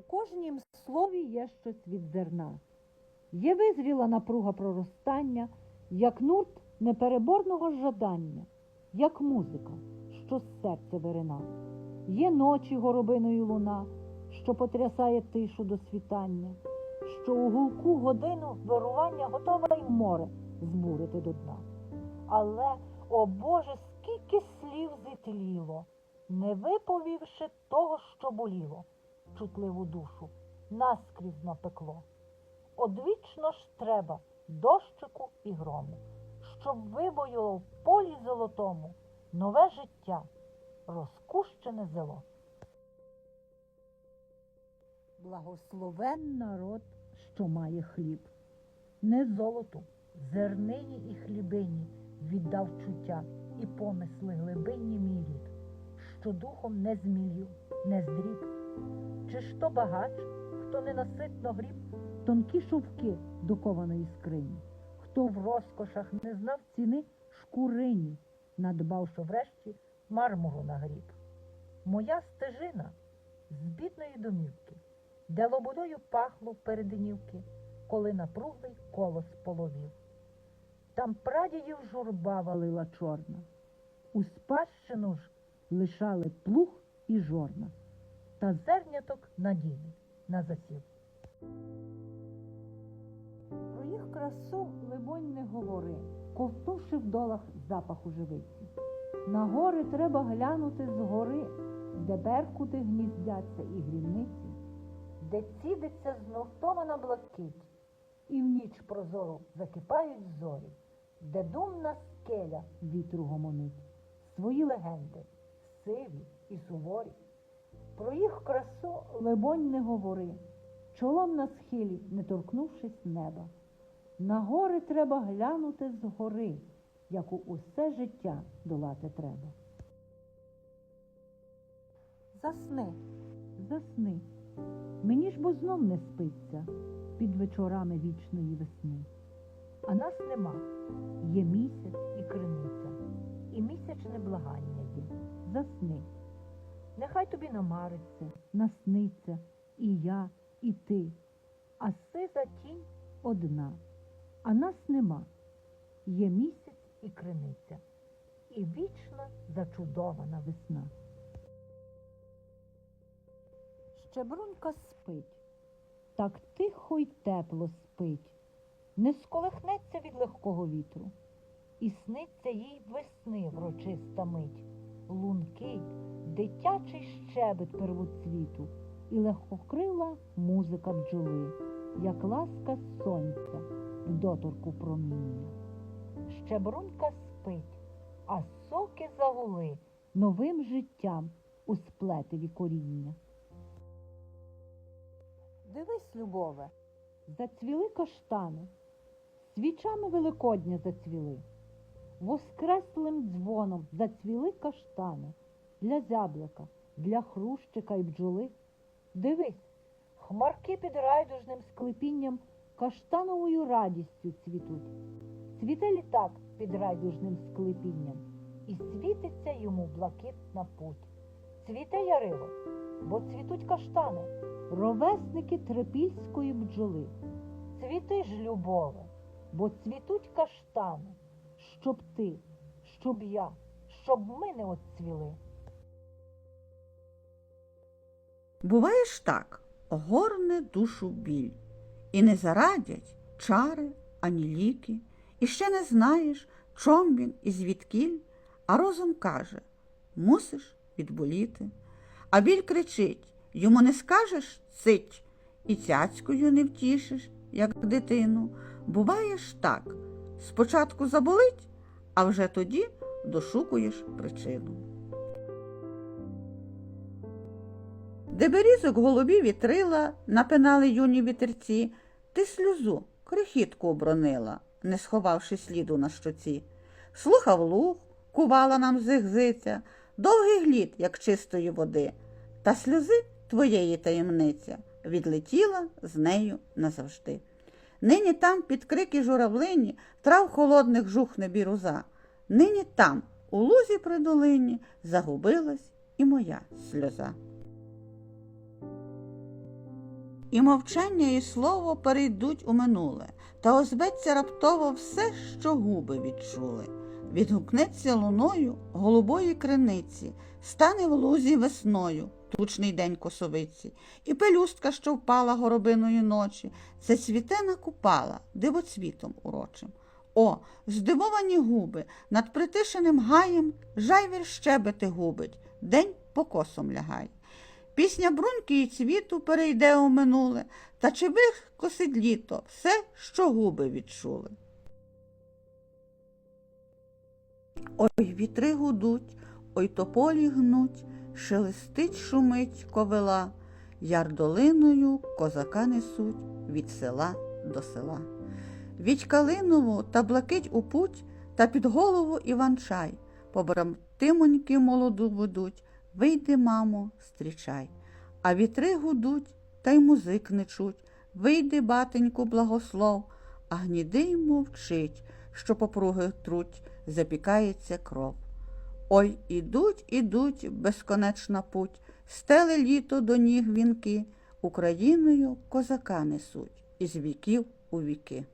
У кожнім слові є щось від зерна. Є визріла напруга проростання, як нурт непереборного жадання, як музика, що з серця вирина. Є ночі горобиною луна, що потрясає тишу до світання, що у гулку годину вирування готова й море збурити до дна. Але, о Боже, скільки слів зітліло, не виповівши того, що боліло, чутливу душу, наскрізь напекло. Одвічно ж треба дощику і грому, щоб вибоював в полі золотому нове життя, розкущене зело. Благословен народ, що має хліб, не золоту, зернині і хлібині віддав чуття і помисли глибинні мій рід, що духом не змілів, не здріб. Чи ж то багач, хто ненаситно гріб тонкі шовки до кованої скрині, хто в розкошах не знав ціни шкурині, надбав, що врешті мармуру нагріб. Моя стежина з бідної домівки, де лободою пахло перединівки, коли напруглий колос половів. Там прадідів журба валила чорна, у спадщину ж лишали плуг і жорна, та зерняток надійний на засів. Про їх красу, либонь, не говори, ковтнувши в долах запах у живиці. На гори треба глянути згори, де беркути гніздяться і грівниці, де цідиться знуртована блакить, і в ніч прозору закипають зорі, де думна скеля вітру гомонить, свої легенди, сиві і суворі. Про їх красу, либонь, не говори, чолом на схилі, не торкнувшись неба. На гори треба глянути згори, яку усе життя долати треба. Засни, засни, мені ж бо знов не спиться під вечорами вічної весни. А нас нема, є місяць і криниця, і місячне благання є. Засни. Нехай тобі намариться, насниться і я, і ти, а сиза тінь одна, а нас нема. Є місяць і криниця, і вічна зачудована весна. Щебрунька спить, так тихо й тепло спить, не сколихнеться від легкого вітру, і сниться їй весни врочиста мить, лункий, дитячий щебет первоцвіту, і легкокрила музика бджоли, як ласка сонця в доторку проміння. Щебрунька спить, а соки загули новим життям у сплетеві коріння. Дивись, любове, зацвіли каштани, свічами Великодня зацвіли, воскреслим дзвоном зацвіли каштани для зяблика, для хрущика і бджоли. Дивись, хмарки під райдужним склепінням каштановою радістю цвітуть. Цвіте літак під райдужним склепінням, і світиться йому блакитна путь. Цвіте яриво, бо цвітуть каштани, ровесники трипільської бджоли. Цвіти ж, любове, бо цвітуть каштани, щоб ти, щоб я, щоб ми не отцвіли. Буває ж так, огорне душу біль, і не зарадять чари ані ліки, і ще не знаєш, чом він і звідкіль, а розум каже мусиш відболіти. А біль кричить йому не скажеш цить, і цяцькою не втішиш, як дитину. Буває ж так, спочатку заболить, а вже тоді дошукуєш причину. Де берізок голубі вітрила, напинали юні вітерці, ти сльозу, крихітку обронила, не сховавши сліду на щоці. Слухав луг, кувала нам зигзиця, довгий глід, як чистої води, та сльози твоєї таємниця відлетіла з нею назавжди. Нині там під крики журавлині трав холодних жухне біруза. Нині там, у лузі при долині, загубилась і моя сльоза. І мовчання, і слово перейдуть у минуле, та озветься раптово все, що губи відчули. Відгукнеться луною голубої криниці, стане в лузі весною, тучний день косовиці, і пелюстка, що впала горобиною ночі, це цвітена купала, дивоцвітом урочим. О, здивовані губи, над притишеним гаєм жайвір щебети губить, день покосом лягає. Пісня бруньки і цвіту перейде у минуле, та чи викосить літо все, що губи відчули. Ой, вітри гудуть, ой тополі гнуть, шелестить шумить ковила, яр долиною козака несуть від села до села. Від калинову та блакить у путь, та під голову Іван-чай, побратимоньки молоду ведуть, вийди, мамо, стрічай. А вітри гудуть, та й музик не чуть, вийди, батеньку, благослов, а гнідий мовчить, що попруги труть, запікається кров. Ой, ідуть, ідуть безконечна путь, стеле літо до ніг вінки, Україною козака несуть із віків у віки.